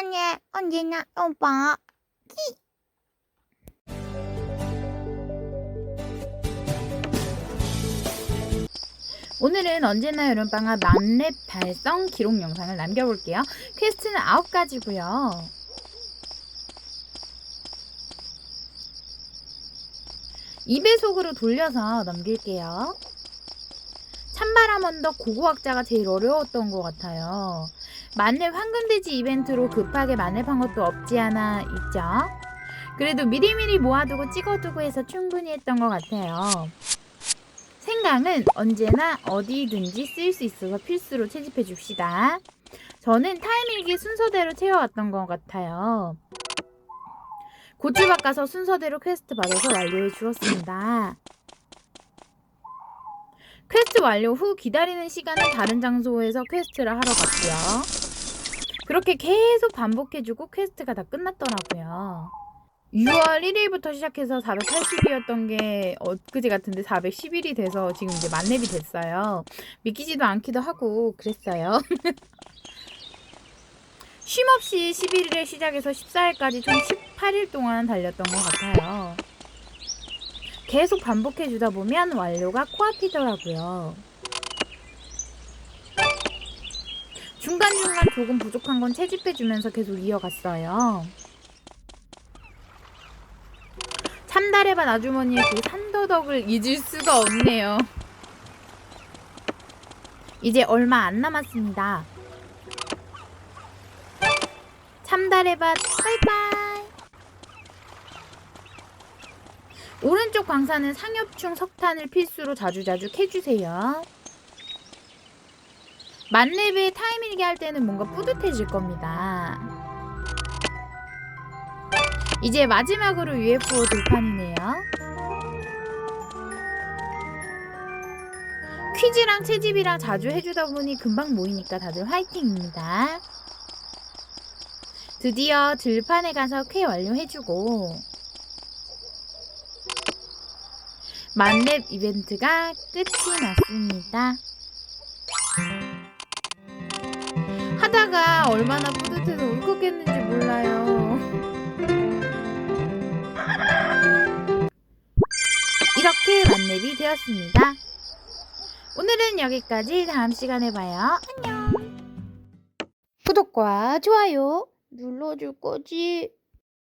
시간에 언제나 오빠. 오늘은 언제나 여름방학 만렙 달성 기록 영상을 남겨볼게요. 퀘스트는 9가지고요. 이배속으로 돌려서 넘길게요. 찬바람 언덕 고고학자가 제일 어려웠던 것 같아요. 만렙 황금돼지 이벤트로 급하게 만렙한 것도 없지 않아 있죠. 그래도 미리미리 모아두고 찍어두고 해서 충분히 했던 것 같아요. 생강은 언제나 어디든지 쓸수 있어서 필수로 채집해 줍시다. 저는 타이밍기 순서대로 채워왔던 것 같아요. 고추 밭 가서 순서대로 퀘스트 받아서 완료해 주었습니다. 퀘스트 완료 후 기다리는 시간은 다른 장소에서 퀘스트를 하러 갔고요. 그렇게 계속 반복해주고 퀘스트가 다 끝났더라고요. 6월 1일부터 시작해서 480이었던 게 엊그제 같은데 411이 돼서 지금 이제 만렙이 됐어요. 믿기지도 않기도 하고 그랬어요. 쉼 없이 11일에 시작해서 14일까지 총 18일 동안 달렸던 것 같아요. 계속 반복해 주다 보면 완료가 코앞이더라고요. 중간중간 조금 부족한 건 채집해 주면서 계속 이어갔어요. 참다래밭 아주머니의 그 산더덕을 잊을 수가 없네요. 이제 얼마 안 남았습니다. 참다래밭 바이바이. 오른쪽 광산은 상엽충 석탄을 필수로 자주자주 캐주세요. 만렙에 타이밍이 할 때는 뭔가 뿌듯해질 겁니다. 이제 마지막으로 UFO 돌판이네요. 퀴즈랑 채집이랑 자주 해주다 보니 금방 모이니까 다들 화이팅입니다. 드디어 들판에 가서 쾌 완료해주고 만렙 이벤트가 끝이 났습니다. 하다가 얼마나 뿌듯해서 울컥했는지 몰라요. 이렇게 만렙이 되었습니다. 오늘은 여기까지 다음 시간에 봐요. 안녕. 구독과 좋아요 눌러줄 거지?